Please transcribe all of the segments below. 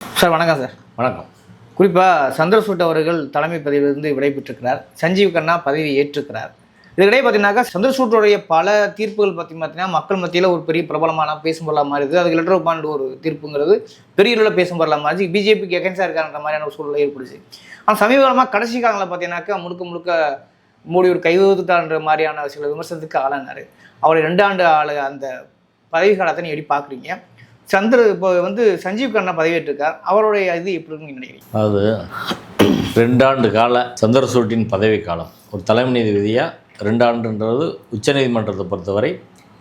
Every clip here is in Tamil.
சார் வணக்கம் சார். வணக்கம். குறிப்பாக சந்திரசூட் அவர்கள் தலைமை பதவியிலிருந்து விடைபெற்றிருக்கிறார். சஞ்சீவ் கண்ணா பதவி ஏற்றிருக்கிறார். இதுக்கிடையே பார்த்தீங்கன்னாக்கா சந்திரசூட்டுடைய பல தீர்ப்புகள் பற்றி பார்த்தீங்கன்னா மக்கள் மத்தியில் ஒரு பெரிய பிரபலமான பேசும் பொருளாக மாறிது அதுக்கு லெட்டர் பாண்ட் ஒரு தீர்ப்புங்கிறது பெரிய அளவில் பேசும் பொருளாக மாறிச்சு பிஜேபிக்கு எகன்ஸாக இருக்கான்ற மாதிரியான ஒரு சூழ்நிலை ஏற்படுச்சு. ஆனால் சமீப காலமாக கடைசி காலங்களில் பார்த்தீங்கன்னாக்கா முழுக்க முழுக்க மோடி ஒரு கைதுத்தான்ற மாதிரியான சில விமர்சனத்துக்கு ஆளானார். அவருடைய ரெண்டு ஆண்டு ஆளு அந்த பதவி காலத்தை நீ எப்படி பார்க்குறீங்க? சந்திர இப்போ வந்து சஞ்சீவ் கண்ணா பதவியேற்றிருக்கார். அவருடைய இது எப்படி இருக்குன்னு நினைக்கிறீங்க? அதாவது ரெண்டாண்டு கால சந்திரசூட்டின் பதவி காலம். ஒரு தலைமை நீதிபதியாக ரெண்டாண்டுன்றது உச்சநீதிமன்றத்தை பொறுத்தவரை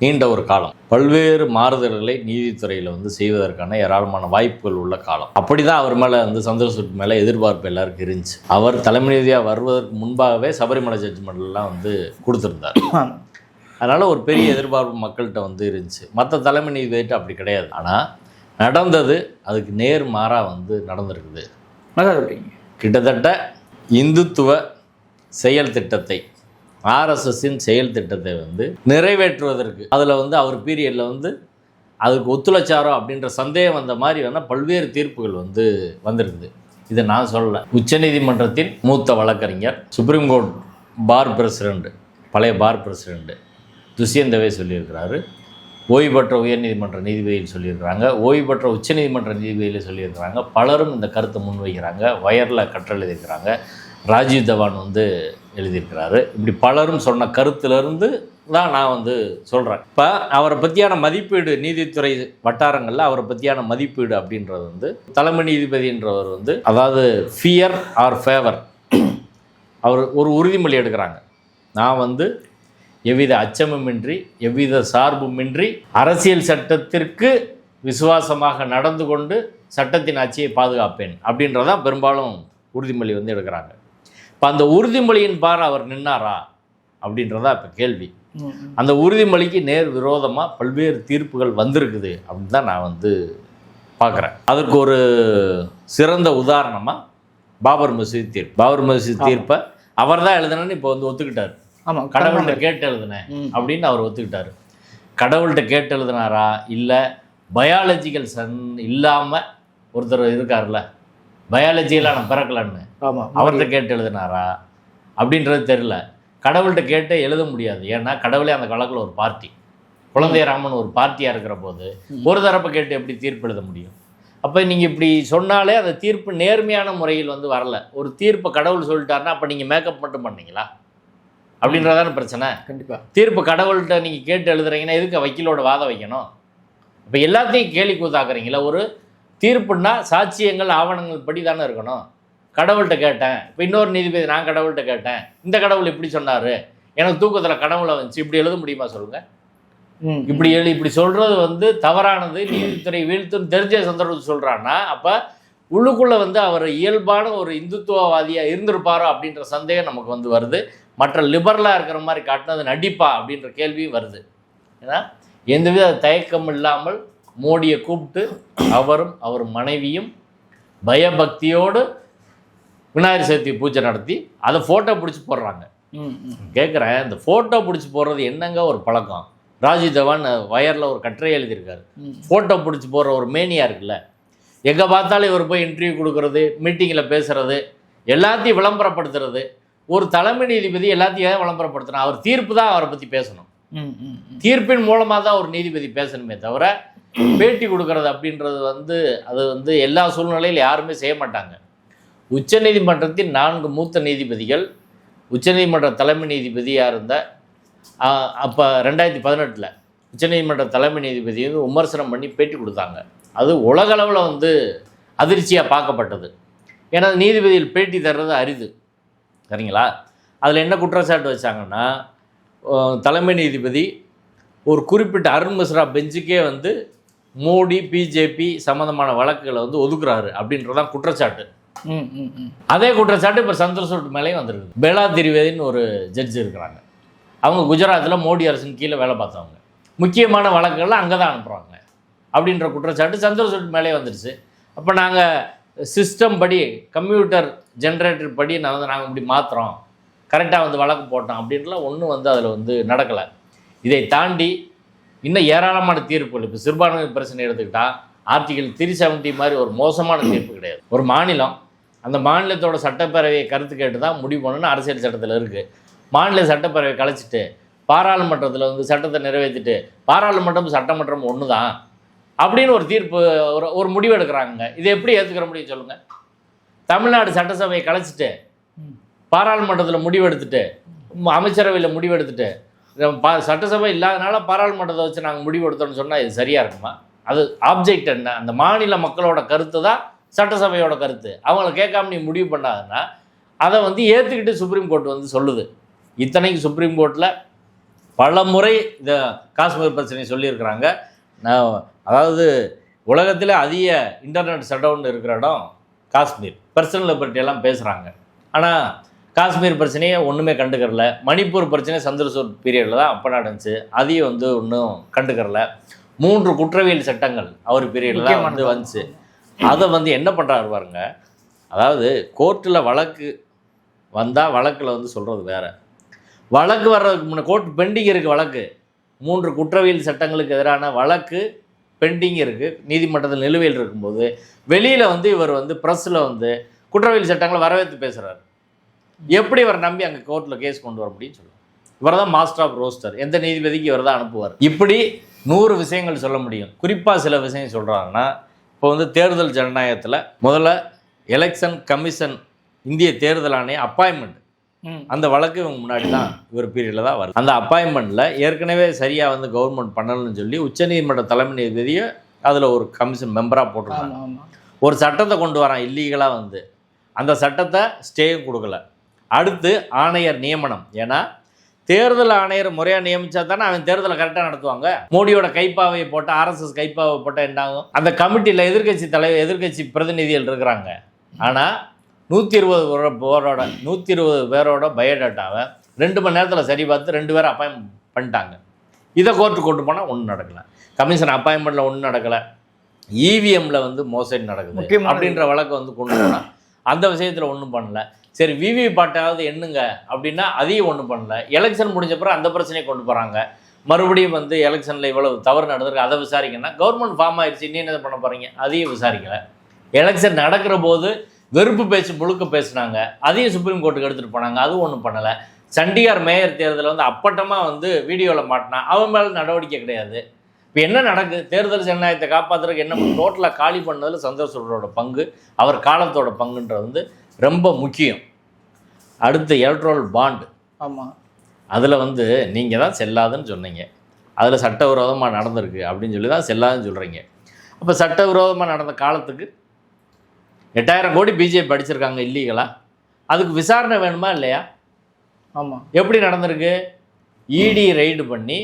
நீண்ட ஒரு காலம். பல்வேறு மாறுதல்களை நீதித்துறையில் வந்து செய்வதற்கான ஏராளமான வாய்ப்புகள் உள்ள காலம். அப்படி தான் அவர் மேலே வந்து சந்திரசூட் மேலே எதிர்பார்ப்பு எல்லாருக்கும் இருந்துச்சு. அவர் தலைமை நீதியாக வருவதற்கு முன்பாகவே சபரிமலை ஜட்ஜ்மெண்ட்லாம் வந்து கொடுத்துருந்தார். அதனால் ஒரு பெரிய எதிர்பார்ப்பு மக்கள்கிட்ட வந்து இருந்துச்சு. மற்ற தலைமை நீதிபதிட்டு அப்படி கிடையாது. ஆனால் நடந்தது அதுக்கு நேர் மாறாக வந்து நடந்திருக்குது. கிட்டத்தட்ட இந்துத்துவ செயல் திட்டத்தை ஆர்எஸ்எஸ்ஸின் செயல் திட்டத்தை வந்து நிறைவேற்றுவதற்கு. அதில் வந்து அவர் பீரியடில் வந்து அதுக்கு ஒத்துழைச்சாரோ அப்படின்ற சந்தேகம் வந்த மாதிரி வேணால் பல்வேறு தீர்ப்புகள் வந்து வந்திருக்குது இதை நான் சொல்லலை. உச்சநீதிமன்றத்தின் மூத்த வழக்கறிஞர் சுப்ரீம் கோர்ட் பார் பிரசிடெண்ட் பழைய பார் பிரசிடெண்ட்டு துஷ்யந்தவே சொல்லியிருக்கிறாரு. ஓய்வு பெற்ற உயர்நீதிமன்ற நீதிபதியில் சொல்லியிருக்கிறாங்க. ஓய்வு பெற்ற உச்சநீதிமன்ற நீதிபதியில் சொல்லியிருக்கிறாங்க. பலரும் இந்த கருத்தை முன்வைக்கிறாங்க. வயரில் கற்றல் எழுதியிருக்கிறாங்க. ராஜீவ் தவான் வந்து எழுதியிருக்கிறாரு. இப்படி பலரும் சொன்ன கருத்திலிருந்து தான் நான் வந்து சொல்கிறேன் இப்போ அவரை பற்றியான மதிப்பீடு நீதித்துறை வட்டாரங்களில் அவரை பற்றியான மதிப்பீடு அப்படின்றது வந்து தலைமை நீதிபதின்றவர் வந்து அதாவது ஃபியர் ஆர் ஃபேவர் அவர் ஒரு உறுதிமொழி எடுக்கிறாங்க. நான் வந்து எவ்வித அச்சமுமின்றி எவ்வித சார்புமின்றி அரசியல் சட்டத்திற்கு விசுவாசமாக நடந்து கொண்டு சட்டத்தின் ஆட்சியை பாதுகாப்பேன் அப்படின்றதான் பெரும்பாலும் உறுதிமொழி வந்து எடுக்கிறாங்க. இப்போ அந்த உறுதிமொழியின் பார் அவர் நின்னாரா? அப்படின்றதா இப்போ கேள்வி. அந்த உறுதிமொழிக்கு நேர் விரோதமாக பல்வேறு தீர்ப்புகள் வந்திருக்குது அப்படின்னு தான் நான் வந்து பார்க்குறேன் அதற்கு ஒரு சிறந்த உதாரணமாக பாபர் மசூதி தீர்ப்பு. பாபர் மசூதி தீர்ப்பை அவர் தான் எழுதுனேன்னு இப்போ வந்து ஒத்துக்கிட்டார். ஆமாம் கடவுள்கிட்ட கேட்டு எழுதுனேன். அப்படின்னு அவர் ஒத்துக்கிட்டாரு. கடவுள்கிட்ட கேட்டு எழுதுனாரா? இல்லை பயாலஜிக்கல் சன் இல்லாமல் ஒருத்தர் இருக்கார்ல பயாலஜியெல்லாம் நான் பிறக்கலன்னு. ஆமாம் அவர்கிட்ட கேட்டு எழுதுனாரா? அப்படின்றது தெரில கடவுள்கிட்ட கேட்டு எழுத முடியாது. ஏன்னா கடவுளே அந்த கலக்கில் ஒரு பார்ட்டி. குழந்தைய ராமன் ஒரு பார்ட்டியாக இருக்கிற போது ஒரு தரப்பை கேட்டு எப்படி தீர்ப்பு எழுத முடியும்? அப்போ நீங்கள் இப்படி சொன்னாலே அந்த தீர்ப்பு நேர்மையான முறையில் வந்து வரல. ஒரு தீர்ப்பை கடவுள் சொல்லிட்டாருன்னா அப்போ நீங்கள் மேக்கப் மட்டும் பண்ணீங்களா? அப்படின்றதான பிரச்சனை. கண்டிப்பாக தீர்ப்பு கடவுள்கிட்ட நீங்கள் கேட்டு எழுதுறீங்கன்னா எதுக்கு வக்கீலோட வாதம் வைக்கணும்? இப்போ எல்லாத்தையும் கேலி கூத்தாக்குறீங்களா ஒரு தீர்ப்புன்னா சாட்சியங்கள் ஆவணங்கள் படி தானே இருக்கணும். கடவுள்கிட்ட கேட்டேன். இப்போ இன்னொரு நீதிபதி நான் கடவுள்கிட்ட கேட்டேன். இந்த கடவுள் இப்படி சொன்னார். எனக்கு தூக்கத்தில் கனவுல வந்துச்சு இப்படி எழுத முடியுமா சொல்லுங்கள் இப்படி எழு இப்படி சொல்கிறது வந்து தவறானது. நீதித்துறை வீழ்த்துன்னு தெரிஞ்ச சந்தர்ப்பத்தில் சொல்கிறான்னா அப்போ உள்ளுக்குள்ளே வந்து அவர் இயல்பான ஒரு இந்துத்துவவாதியாக இருந்திருப்பாரோ அப்படின்ற சந்தேகம் நமக்கு வந்து வருது. மற்ற லிபரலாக இருக்கிற மாதிரி காட்டினது நடிப்பா அப்படின்ற கேள்வியும் வருது. ஏன்னா எந்தவித தயக்கம் இல்லாமல் மோடியை கூப்பிட்டு அவரும் அவர் மனைவியும் பயபக்தியோடு விநாயகர் சதுர்த்தி பூஜை நடத்தி அதை ஃபோட்டோ பிடிச்சி போடுறாங்க. கேட்குறேன் இந்த ஃபோட்டோ பிடிச்சி போடுறது என்னங்க ஒரு பழக்கம்? ராஜீவ் தவான் வயரில் ஒரு கட்டுரை எழுதியிருக்காரு. ஃபோட்டோ பிடிச்சி போடுற ஒரு மேனியா இருக்குல்ல? எங்கே பார்த்தாலும் இவர் போய் இன்டர்வியூ கொடுக்கறது மீட்டிங்கில் பேசுறது எல்லாத்தையும் விளம்பரப்படுத்துறது. ஒரு தலைமை நீதிபதி எல்லாத்தையும் ஏன் விளம்பரப்படுத்தணும் அவர் தீர்ப்பு தான் அவரை பற்றி பேசணும். தீர்ப்பின் மூலமாக தான் ஒரு நீதிபதி பேசணுமே தவிர பேட்டி கொடுக்கறது அப்படின்றது வந்து அது வந்து எல்லா சூழ்நிலையில் யாருமே செய்ய மாட்டாங்க. உச்சநீதிமன்றத்தின் நான்கு மூத்த நீதிபதிகள் உச்சநீதிமன்ற தலைமை நீதிபதியாக இருந்த அப்போ ரெண்டாயிரத்தி பதினெட்டில் உச்சநீதிமன்ற தலைமை நீதிபதி வந்து விமர்சனம் பண்ணி பேட்டி கொடுத்தாங்க. அது உலகளவில் வந்து அதிர்ச்சியாக பார்க்கப்பட்டது. ஏன்னா நீதிபதிகள் பேட்டி தர்றது அரிது. சரிங்களா? அதில் என்ன குற்றச்சாட்டு வச்சாங்கன்னா தலைமை நீதிபதி ஒரு குறிப்பிட்ட அருண் மிஸ்ரா பெஞ்சுக்கே வந்து மோடி பிஜேபி சம்மந்தமான வழக்குகளை வந்து ஒதுக்குறாரு அப்படின்றதான் குற்றச்சாட்டு. அதே குற்றச்சாட்டு இப்போ சந்திரசூட் மேலேயும் வந்திருக்கு பெலா திரிவேதின்னு ஒரு ஜட்ஜ் இருக்கிறாங்க. அவங்க குஜராத்தில் மோடி அரசின் கீழே வேலை பார்த்தவங்க. முக்கியமான வழக்குகள்லாம் அங்கே தான் அனுப்புகிறாங்க அப்படின்ற குற்றச்சாட்டு சந்திரசூட் மேலே வந்துருச்சு. அப்போ நாங்கள் சிஸ்டம் படி கம்ப்யூட்டர் ஜென்ரேட்டர் படி நான் வந்து நாங்கள் இப்படி மாற்றுறோம் கரெக்டாக வந்து வழக்கு போட்டோம் அப்படின்ட்டுலாம் ஒன்றும் வந்து அதில் வந்து நடக்கலை. இதை தாண்டி இன்னும் ஏராளமான தீர்ப்புகள். இப்போ சிறுபான்மை பிரச்சனை எடுத்துக்கிட்டா ஆர்டிகல் த்ரீ செவன்ட்டி மாதிரி ஒரு மோசமான தீர்ப்பு கிடையாது. ஒரு மாநிலம் அந்த மாநிலத்தோட சட்டப்பேரவையை கருத்து கேட்டு தான் முடிவு பண்ணணும்னு அரசியல் சட்டத்தில் இருக்குது மாநில சட்டப்பேரவையை கலைச்சிட்டு பாராளுமன்றத்தில் வந்து சட்டத்தை நிறைவேற்றிட்டு பாராளுமன்றம் சட்டமன்றம் ஒன்று தான் அப்படின்னு ஒரு தீர்ப்பு ஒரு ஒரு முடிவு எடுக்கிறாங்க இதை எப்படி ஏற்றுக்கிற முடியும் சொல்லுங்கள் தமிழ்நாடு சட்டசபையை கலைச்சிட்டு. பாராளுமன்றத்தில் முடிவெடுத்துட்டு ம- அமைச்சரவையில் முடிவெடுத்துட்டு நம்ம பா சட்டசபை இல்லாதனால பாராளுமன்றத்தை வச்சு நாங்கள் முடிவு எடுத்தோன்னு சொன்னால் இது சரியாக இருக்குமா? அது ஆப்ஜெக்ட் என்ன? அந்த மாநில மக்களோட கருத்து தான் சட்டசபையோட கருத்து. அவங்கள கேட்காம நீ முடிவு பண்ணாதுன்னா அதை வந்து ஏற்றுக்கிட்டு சுப்ரீம் கோர்ட் வந்து சொல்லுது. இத்தனைக்கு சுப்ரீம் கோர்ட்டில் பல முறை இந்த காஷ்மீர் பிரச்சனை சொல்லியிருக்கிறாங்க. நான் அதாவது உலகத்தில் அதிக இன்டர்நெட் ஷட்டவுன் இருக்கிற இடம் காஷ்மீர். பர்சனல் லிபர்ட்டி எல்லாம் பேசுகிறாங்க ஆனால் காஷ்மீர் பிரச்சனையை ஒன்றுமே கண்டுக்கறல. மணிப்பூர் பிரச்சனை சந்திரசூர் பீரியடில் தான் அப்போ நடந்துச்சு அதையும் வந்து ஒன்றும் கண்டுக்கறல. மூன்று குற்றவியல் சட்டங்கள் அவர் பீரியடில் தான் வந்து வந்துச்சு. அதை வந்து என்ன பண்ணுறாரு பாருங்க. அதாவது கோர்ட்டில் வழக்கு வந்தால் வழக்கில் வந்து சொல்கிறது வேற. வழக்கு வர்றதுக்கு முன்னே கோர்ட் பெண்டிங் இருக்குது வழக்கு. மூன்று குற்றவியல் சட்டங்களுக்கு எதிரான வழக்கு பெண்டிங் இருக்குது நீதிமன்றத்தில் நிலுவையில் இருக்கும்போது வெளியில் வந்து இவர் வந்து ப்ரெஸ்ஸில் வந்து குற்றவியல் சட்டங்களை வரவேற்று பேசுகிறார் எப்படி இவர் நம்பி அங்கே கோர்ட்டில் கேஸ் கொண்டு வர முடியும்னு சொல்லுவார் இவர் தான் மாஸ்டர் ஆஃப் ரோஸ்டர் எந்த நீதிபதிக்கு இவர் தான் அனுப்புவார். இப்படி நூறு விஷயங்கள் சொல்ல முடியும். குறிப்பாக சில விஷயம் சொல்கிறாங்கன்னா இப்போ வந்து தேர்தல் ஜனநாயகத்தில் முதல்ல எலெக்ஷன் கமிஷன் இந்திய தேர்தல் ஆணைய அப்பாயின்மெண்ட் அந்த வழக்கு இவங்க முன்னாடி தான் இவர் பீரியடில் தான் வருது. அந்த அப்பாயின்மெண்ட்டில் ஏற்கனவே சரியாக வந்து கவர்மெண்ட் பண்ணலன்னு சொல்லி உச்சநீதிமன்ற தலைமை நீதிபதியை அதில் ஒரு கமிஷன் மெம்பராக போட்டிருக்காங்க ஒரு சட்டத்தை கொண்டு வரான் இல்லீகலாக வந்து. அந்த சட்டத்தை ஸ்டேயும் கொடுக்கல. அடுத்து ஆணையர் நியமனம். ஏன்னா தேர்தல் ஆணையர் முறையாக நியமிச்சா தானே அவன் தேர்தலை கரெக்டாக நடத்துவாங்க. மோடியோட கைப்பாவையை போட்டு ஆர்எஸ்எஸ் கைப்பாவை போட்டால் என்ன ஆகும் அந்த கமிட்டியில் எதிர்க்கட்சி தலைவர் எதிர்க்கட்சி பிரதிநிதிகள் இருக்கிறாங்க. ஆனால் நூற்றி இருபது பேரோட நூற்றி இருபது பேரோட பயோடேட்டாவை ரெண்டு மணி நேரத்தில் சரி பார்த்து ரெண்டு பேரும் அப்பாயின் பண்ணிட்டாங்க. இதை கோர்ட்டு கொண்டு போனால் ஒன்றும் நடக்கலை. கமிஷன் அப்பாயின்மெண்ட்டில் ஒன்றும் நடக்கலை. இவிஎம்ல வந்து மோசடி நடக்குது. அப்படின்ற வழக்கை வந்து கொண்டு போனால் அந்த விஷயத்தில் ஒன்றும் பண்ணல. சரி விவி பாட்டாவது எண்ணுங்க. அப்படின்னா அதையும் ஒன்றும் பண்ணல. எலெக்ஷன் முடிஞ்ச பிறகு அந்த பிரச்சனையை கொண்டு போகிறாங்க மறுபடியும் வந்து எலெக்ஷனில் இவ்வளவு தவறு நடந்திருக்கு அதை விசாரிக்கணும்னா கவர்மெண்ட் ஃபார்ம் ஆயிடுச்சு இன்னும் என்ன பண்ண போகிறீங்க அதையும் விசாரிக்கல. எலெக்ஷன் நடக்கிற போது வெறுப்பு பேச்சு முழுக்க பேசுனாங்க. அதையும் சுப்ரீம் கோர்ட்டுக்கு எடுத்துகிட்டு போனாங்க. அதுவும் ஒன்றும் பண்ணலை. சண்டிகார் மேயர் தேர்தலில் வந்து அப்பட்டமாக வந்து வீடியோவில் மாட்டினா அவன் மேலே நடவடிக்கை கிடையாது. இப்போ என்ன நடக்குது? தேர்தல் ஜனநாயகத்தை காப்பாற்றுறதுக்கு என்ன டோட்டலாக காலி பண்ணதில் சந்தோஷ் பங்கு அவர் காலத்தோட பங்குன்றது வந்து ரொம்ப முக்கியம். அடுத்து எலக்ட்ரல் பாண்டு ஆமாம் அதில் வந்து நீங்கள் தான் செல்லாதுன்னு சொன்னீங்க. அதில் சட்டவிரோதமாக நடந்திருக்கு அப்படின்னு சொல்லி தான் செல்லாதுன்னு சொல்கிறீங்க அப்போ சட்டவிரோதமாக நடந்த காலத்துக்கு எட்டாயிரம் கோடி பிஜேபி அடிச்சிருக்காங்க இல்லீகலா அதுக்கு விசாரணை வேணுமா இல்லையா? ஆமாம் எப்படி நடந்திருக்கு? இடி ரைடு பண்ணி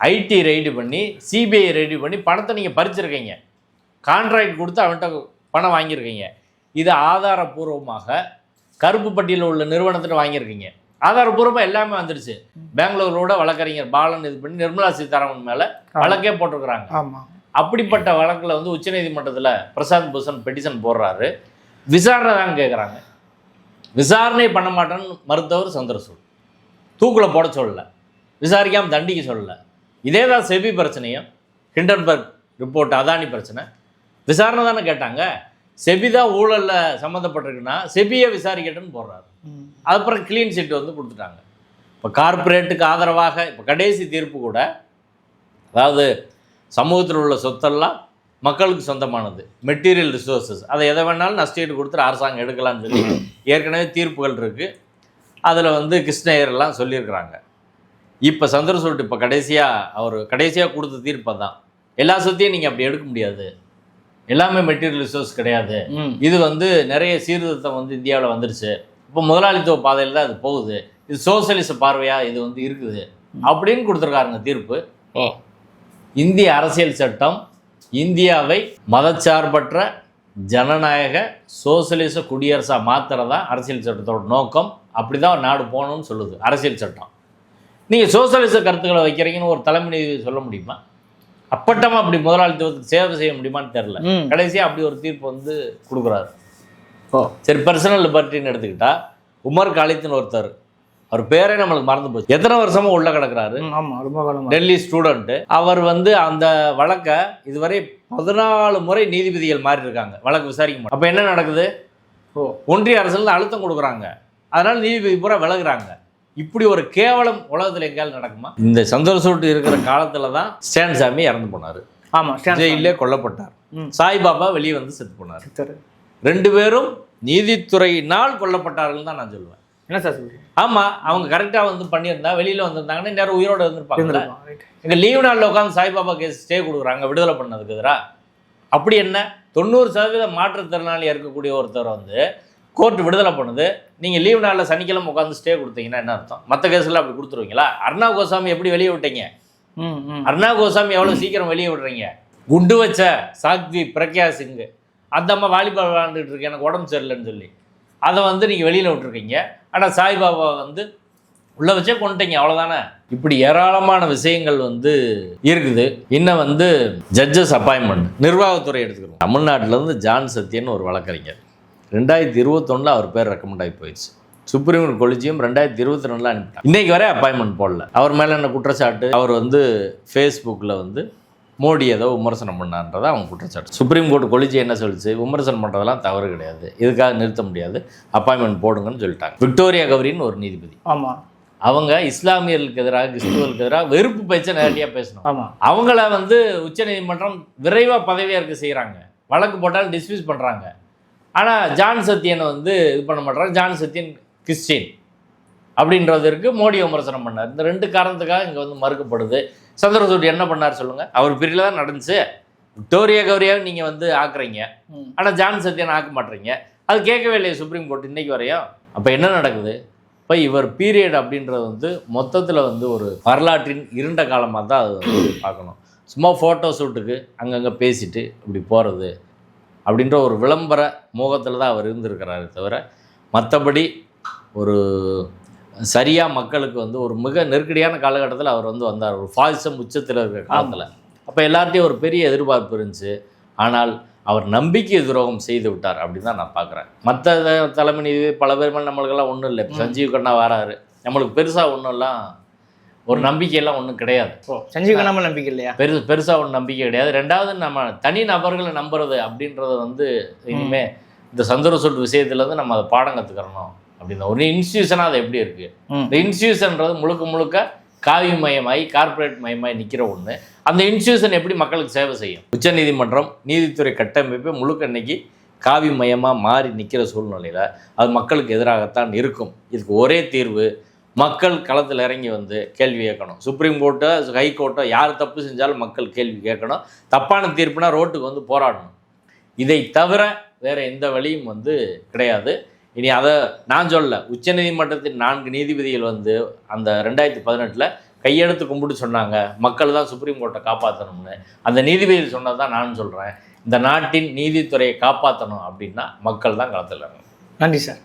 ஐடி ரைடு பண்ணி சிபிஐ ரைடு பண்ணி பணத்தை நீங்கள் பறிச்சிருக்கீங்க. கான்ட்ராக்ட் கொடுத்து அவன்கிட்ட பணம் வாங்கியிருக்கீங்க. இது ஆதாரபூர்வமாக கருப்பு பட்டியலில் உள்ள நிறுவனத்திட்ட வாங்கியிருக்கீங்க. ஆதாரபூர்வமாக எல்லாமே வந்துடுச்சு. பெங்களூரோட வழக்கறிஞர் பாலன் இது பண்ணி நிர்மலா சீதாராமன் மேலே வழக்கே போட்டிருக்கிறாங்க. ஆமாம் அப்படிப்பட்ட வழக்கில் வந்து உச்சநீதிமன்றத்தில் பிரசாந்த் பூஷன் பெட்டிஷன் போடுறாரு. விசாரணை தான் கேட்குறாங்க விசாரணை பண்ண மாட்டேன்னு மறுத்தவர் சந்திரசூட். தூக்கில் போட சொல்லல. விசாரிக்காமல் தண்டிக்க சொல்லல. இதே தான் செபி பிரச்சனையும் ஹிண்டன்பர்க் ரிப்போர்ட் அதானி பிரச்சனை. விசாரணை தானே கேட்டாங்க. செபி தான் ஊழலில் சம்மந்தப்பட்டிருக்குன்னா செபியை விசாரிக்கட்டும்னு போடுறாரு. அப்புறம் க்ளீன் சீட் வந்து கொடுத்துட்டாங்க. இப்போ கார்ப்பரேட்டுக்கு ஆதரவாக இப்போ கடைசி தீர்ப்பு கூட அதாவது சமூகத்தில் உள்ள சொத்தெல்லாம் மக்களுக்கு சொந்தமானது. மெட்டீரியல் ரிசோர்ஸஸ் அதை எதை வேணாலும் நஷ்டீடு கொடுத்துட்டு அரசாங்கம் எடுக்கலாம்னு சொல்லி ஏற்கனவே தீர்ப்புகள் இருக்குது அதில் வந்து கிருஷ்ணயர்லாம் சொல்லியிருக்கிறாங்க. இப்போ சந்திரசூட் இப்போ கடைசியாக அவர் கடைசியாக கொடுத்த தீர்ப்பை தான் எல்லா சொத்தையும் நீங்கள் அப்படி எடுக்க முடியாது. எல்லாமே மெட்டீரியல் ரிசோர்ஸ் கிடையாது. இது வந்து நிறைய சீர்திருத்தம் வந்து இந்தியாவில் வந்துருச்சு. இப்போ முதலாளித்துவ பாதையில் தான் இது போகுது. இது சோசியலிச பார்வையாக இது வந்து இருக்குது. அப்படின்னு கொடுத்துருக்காருங்க தீர்ப்பு. இந்திய அரசியல் சட்டம் இந்தியாவை மதச்சார்பற்ற ஜனநாயக சோசியலிச குடியரசாக மாத்துறதா அரசியல் சட்டத்தோட நோக்கம். அப்படி தான் நாடு போகணும்னு சொல்லுது அரசியல் சட்டம். நீங்கள் சோசியலிச கருத்துக்களை வைக்கிறீங்கன்னு ஒரு தலைமை சொல்ல முடியுமா? அப்பட்டமாக அப்படி முதலாளித்துவத்துக்கு சேவை செய்ய முடியுமான்னு தெரில கடைசியாக அப்படி ஒரு தீர்ப்பு வந்து கொடுக்குறாரு. ஓ. சரி பர்சனல் லிபர்ட்டின்னு எடுத்துக்கிட்டா உமர் காலித்னு ஒருத்தர் அவர் பேரே நம்மளுக்கு மறந்து போச்சு. எத்தனை வருஷமா உள்ள கிடக்குறாரு. ம், ஆமா ரொம்ப காலமா. டெல்லி ஸ்டூடெண்ட்டு அவர் வந்து அந்த வழக்கை இதுவரை பதினாலு முறை நீதிபதிகள் மாறி இருக்காங்க வழக்கு விசாரிக்க மாட்டாங்க அப்போ என்ன நடக்குது? ஓ. ஒன்றிய அரசுல அழுத்தம் கொடுக்குறாங்க. அதனால நீதிபதி பூரா விலகுறாங்க. இப்படி ஒரு கேவலம் உலகத்தில் எங்கேயாலும் நடக்குமா? இந்த சந்தோஷோட்டு இருக்கிற காலத்துல தான் ஸ்டான் சாமி இறந்து போனார். ஆமா ஸ்டான் ஜெயிலே கொல்லப்பட்டார். சாய்பாபா வெளியே வந்து செத்து போனார். ரெண்டு பேரும் நீதித்துறையினால் கொல்லப்பட்டார்கள் தான் நான் சொல்லுவேன். என்ன சார் சொல்றீங்க? ஆமா அவங்க கரெக்டா வந்து பண்ணியிருந்தா வெளியில வந்திருந்தாங்கன்னா நேரம் உயிரோட இருந்திருப்பாங்க இருந்திருக்கலாம். Right. எங்க லீவு நாளில் உட்காந்து சாய்பாபா கேஸ் ஸ்டே கொடுக்குறாங்க விடுதலை பண்ணதுக்கு எதிராக அப்படி என்ன? தொண்ணூறு சதவீத மாற்றுத்திறனாளியாக இருக்கக்கூடிய ஒருத்தர் வந்து கோர்ட் விடுதலை பண்ணுது. நீங்கள் லீவு நாளில் சனிக்கிழமை உட்காந்து ஸ்டே கொடுத்தீங்கன்னா என்ன அர்த்தம்? மற்ற கேஸில் அப்படி கொடுத்துருவீங்களா? அர்ணா கோசாமி எப்படி வெளியே விட்டீங்க? ம் ம். அர்ணா கோசாமி எவ்வளோ சீக்கிரம் வெளியே விடுறீங்க? குண்டு வச்ச சாக்வி பிரக்யா சிங் அந்த அம்மா வாலிபால் விளாண்டுட்டு இருக்கு. எனக்கு உடம்பு சரியில்லைன்னு சொல்லி. அதை வந்து நீங்கள் வெளியில் விட்டுருக்கீங்க. ஆனால் சாய்பாபா வந்து உள்ள வச்சே கொண்டுட்டீங்க. அவ்வளோதானே இப்படி ஏராளமான விஷயங்கள் வந்து இருக்குது. இன்னும் வந்து ஜட்ஜஸ் அப்பாயின்மெண்ட் நிர்வாகத்துறை எடுத்துக்கிறோம். தமிழ்நாட்டிலேருந்து ஜான் சத்யன் ஒரு வழக்கறிஞர். ரெண்டாயிரத்தி இருபத்தொன்னில் அவர் பேர் ரெக்கமெண்ட் ஆகி போயிடுச்சு. சுப்ரீம் கோர்ட் கொலிஜியம் ரெண்டாயிரத்தி இருபத்தி ரெண்டில் அனுப்பிட்டாங்க. இன்னைக்கு வரை அப்பாயின்மெண்ட் போடல. அவர் மேலே என்ன குற்றச்சாட்டு? அவர் வந்து ஃபேஸ்புக்கில் வந்து மோடி ஏதோ விமர்சனம் பண்ணான்றதை அவங்க குற்றச்சாட்டு. சுப்ரீம் கோர்ட் கொலிஜி என்ன சொல்லுச்சு? விமர்சனம் பண்ணுறதெல்லாம் தவறு கிடையாது. இதுக்காக நிறுத்த முடியாது. அப்பாயின்மெண்ட் போடுங்கன்னு சொல்லிட்டாங்க. விக்டோரியா கௌரின்னு ஒரு நீதிபதி. ஆமா. அவங்க இஸ்லாமியர்களுக்கு எதிராக கிறிஸ்துவர்களுக்கு எதிராக வெறுப்பு பேச்சை நேரடியாக பேசணும். அவங்கள வந்து உச்சநீதிமன்றம் விரைவாக பதவியேற்க செய்கிறாங்க வழக்கு போட்டால் டிஸ்மிஸ் பண்ணுறாங்க ஆனால் ஜான் சத்யனை வந்து இது பண்ண மாட்டாங்க ஜான் சத்யன் கிறிஸ்டின் அப்படின்றதற்கு மோடி விமர்சனம் பண்ணார். இந்த ரெண்டு காரணத்துக்காக இங்கே வந்து மறுக்கப்படுது. சந்திரசூட் என்ன பண்ணார் சொல்லுங்கள் அவர் பிரிவில் தான் நடந்துச்சு. விக்டோரியா கௌரியாவை நீங்கள் வந்து ஆக்குறீங்க. ஆனால் ஜான் சத்யன் ஆக்க மாட்டீங்க. அது கேட்கவே இல்லையே சுப்ரீம் கோர்ட் இன்னைக்கு வரையும். அப்போ என்ன நடக்குது? இப்போ இவர் பீரியட் அப்படின்றது வந்து மொத்தத்தில் வந்து ஒரு வரலாற்றின் இருண்ட காலமாக தான் அது வந்து பார்க்கணும். சும்மா ஃபோட்டோ ஷூட்டுக்கு அங்கங்கே பேசிட்டு இப்படி போகிறது அப்படின்ற ஒரு விளம்பர மோகத்தில் தான் அவர் இருந்திருக்கிறாரு தவிர மற்றபடி ஒரு சரியாக மக்களுக்கு வந்து ஒரு மிக நெருக்கடியான காலகட்டத்தில் அவர் வந்து வந்தார். ஒரு ஃபால்சம் உச்சத்தில் இருக்கிற காலத்தில். அப்போ எல்லார்ட்டையும் ஒரு பெரிய எதிர்பார்ப்பு இருந்துச்சு. ஆனால் அவர் நம்பிக்கை துரோகம் செய்து விட்டார் அப்படின்னு தான் நான் பார்க்குறேன். மற்ற தலைமை நீதி பல பேர் நம்மளுக்கெல்லாம் ஒன்றும் இல்லை. சஞ்சீவ் கண்ணா வராரு. நம்மளுக்கு பெருசாக ஒன்றும்லாம் ஒரு நம்பிக்கையெல்லாம் ஒன்றும் கிடையாது. சஞ்சீவ் நம்பிக்கை இல்லையா? பெரு பெருசாக ஒன்றும் நம்பிக்கை கிடையாது. ரெண்டாவது நம்ம தனி நபர்களை நம்புறது அப்படின்றத வந்து இனிமே இந்த சந்தோர சொல் விஷயத்துலேருந்து நம்ம அதை பாடம் கற்றுக்கிறணும் அப்படின்னு ஒரு இன்ஸ்டியூஷனாக அது எப்படி இருக்குது ம். இந்த இன்ஸ்டியூஷன்றது முழுக்க முழுக்க காவி மயமாகி கார்ப்பரேட் மயமாகி நிற்கிற ஒன்று அந்த இன்ஸ்டியூஷன் எப்படி மக்களுக்கு சேவை செய்யும்? உச்சநீதிமன்றம் நீதித்துறை கட்டமைப்பு முழுக்க இன்னைக்கு காவி மயமாக மாறி நிற்கிற சூழ்நிலையில் அது மக்களுக்கு எதிராகத்தான் இருக்கும். இதுக்கு ஒரே தீர்வு மக்கள் களத்தில் இறங்கி வந்து கேள்வி கேட்கணும். சுப்ரீம் கோர்ட்டோ ஹை கோர்ட்டோ யார் தப்பு செஞ்சாலும் மக்கள் கேள்வி கேட்கணும். தப்பான தீர்ப்புனா ரோட்டுக்கு வந்து போராடணும். இதை தவிர வேறு எந்த வழியும் வந்து கிடையாது. இனி அதை நான் சொல்லல. உச்சநீதிமன்றத்தின் நான்கு நீதிபதிகள் வந்து அந்த ரெண்டாயிரத்தி பதினெட்டில் கையெழுத்து கும்பிட்டு சொன்னாங்க. மக்கள் தான் சுப்ரீம் கோர்ட்டை காப்பாற்றணும்னு அந்த நீதிபதிகள் சொன்னது தான் நான் சொல்கிறேன் இந்த நாட்டின் நீதித்துறையை காப்பாற்றணும் அப்படின்னா மக்கள் தான் களத்தில் இறங்கணும். நன்றி சார்.